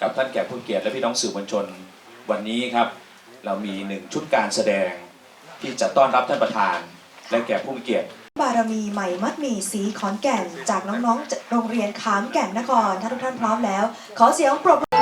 กับท่านแก่ผู้เกียรติและพี่น้องสื่อมวลชนวันนี้ครับเรามีหนึ่งชุดการแสดงที่จะต้อนรับท่านประธาน และแก่ผู้มีเกียรติบารมีใหม่มัดหมีสีขอนแก่น จากน้องๆโรงเรียนขามแก่นนครถ้าทุกท่านพร้อมแล้ว ขอเสียงปรบมือ